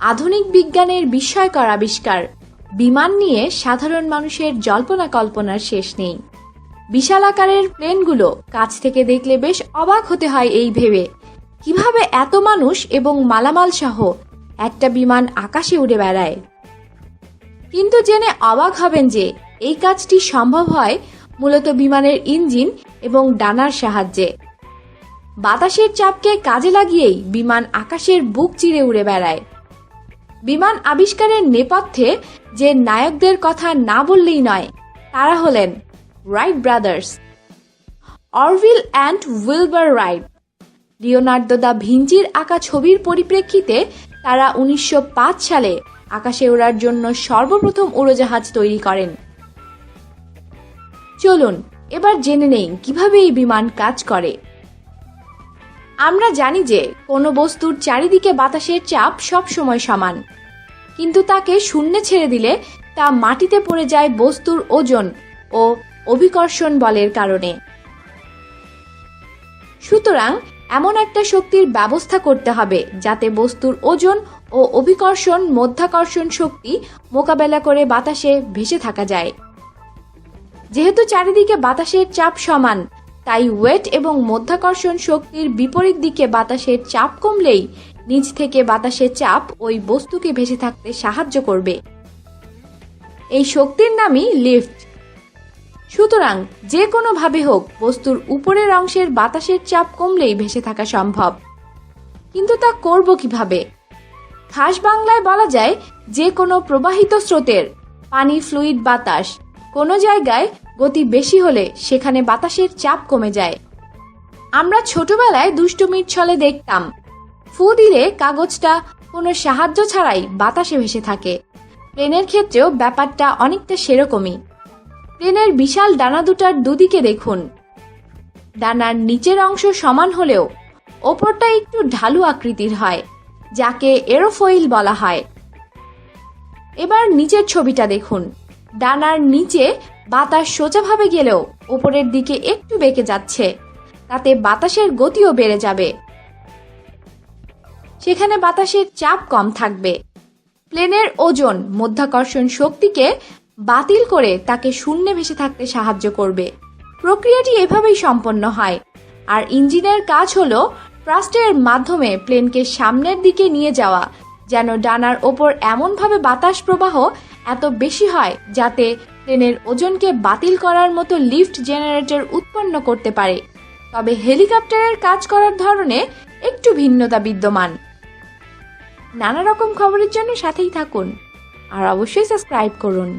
আধুনিক বিজ্ঞানের বিস্ময়কর আবিষ্কার। বিমান নিয়ে সাধারণ মানুষের জল্পনা কল্পনার শেষ নেই। বিশাল আকারের প্লেনগুলো কাছ থেকে দেখলে বেশ অবাক হতে হয় এই ভেবে। কীভাবে এত মানুষ এবং মালামাল সহ একটা বিমান আকাশে উড়ে বেড়ায়? কিন্তু জেনে অবাক হবেন যে, এই কাজটি সম্ভব হয় মূলত বিমানের ইঞ্জিন এবং ডানার সাহায্যে। বাতাসের চাপকে কাজে লাগিয়েই বিমান আকাশের বুক চিরে উড়ে বেড়ায়। বিমান আবিষ্কারের নেপথ্যে যে নায়কদের কথা না বললেই নয়, তারা হলেন Wright Brothers Orville and Wilbur Wright Leonardo da ভিঞ্চির আঁকা ছবির পরিপ্রেক্ষিতে তারা উনিশশো পাঁচ সালে আকাশে ওড়ার জন্য সর্বপ্রথম উড়োজাহাজ তৈরি করেন। চলুন, এবার জেনে নেই কীভাবে এই বিমান কাজ করে। আমরা জানি যে কোনো বস্তুর চারিদিকে বাতাসের চাপ সব সময় সমান। কিন্তু তাকে শূন্যে ছেড়ে দিলে তা মাটিতে পড়ে যায় বস্তুর ওজন ও অভিকর্ষণ বলের কারণে। সুতরাং এমন একটা শক্তির ব্যবস্থা করতে হবে যাতে বস্তুর ওজন ও অভিকর্ষণ মধ্যাকর্ষণ শক্তি মোকাবেলা করে বাতাসে ভেসে থাকা যায়। যেহেতু চারিদিকে বাতাসের চাপ সমান তাই ওয়েট এবং মধ্যাকর্ষণ শক্তির বিপরীত দিকে বাতাসের চাপ কমলেই নিচ থেকে বাতাসের চাপ ওই বস্তুকে ভেসে থাকতে সাহায্য করবে। এই শক্তির নামই লিফট সুতরাং যে কোনোভাবে হোক, বস্তুর উপরের অংশের বাতাসের চাপ কমলেই ভেসে থাকা সম্ভব। কিন্তু তা করব কীভাবে? খাস বাংলায় বলা যায় যে কোনো প্রবাহিত স্রোতের, পানি ফ্লুইড বাতাস। কোনো জায়গায় গতি বেশি হলে সেখানে বাতাসের চাপ কমে যায়। আমরা ছোটবেলায় দুষ্টুমির ছলে দেখতাম, ফু দিলে কাগজটা কোনো সাহায্য ছাড়াই বাতাসে ভেসে থাকে। প্লেনের ক্ষেত্রেও ব্যাপারটা অনেকটা সেরকমই। প্লেনের বিশাল ডানা দুটার দুদিকে দেখুন। ডানার নিচের অংশ সমান হলেও ওপরটা একটু ঢালু আকৃতির হয়, যাকে এরোফয়েল বলা হয়। এবার নিচের ছবিটা দেখুন। ডানার নিচে বাতাস সোজাভাবে গেলেও ওপরের দিকে একটু বেঁকে যাচ্ছে। তাতে বাতাসের গতিও বেড়ে যাবে। সেখানে বাতাসের চাপ কম থাকবে। প্লেনের ওজন মধ্যাকর্ষণ শক্তিকে বাতিল করে তাকে শূন্যে ভেসে থাকতে সাহায্য করবে। প্রক্রিয়াটি এভাবেই সম্পন্ন হয়। আর ইঞ্জিনের কাজ হল ট্রাস্টের মাধ্যমে প্লেনকে সামনের দিকে নিয়ে যাওয়া, যেন ডানার ওপর এমনভাবে বাতাস প্রবাহ এত বেশি হয় যাতে ট্রেনের ওজনকে বাতিল করার মতো লিফট জেনারেটর উৎপন্ন করতে পারে। তবে হেলিকপ্টারের কাজ করার ধরনে একটু ভিন্নতা বিদ্যমান। নানা রকম খবরের জন্য সাথেই থাকুন। আর অবশ্যই সাবস্ক্রাইব করুন।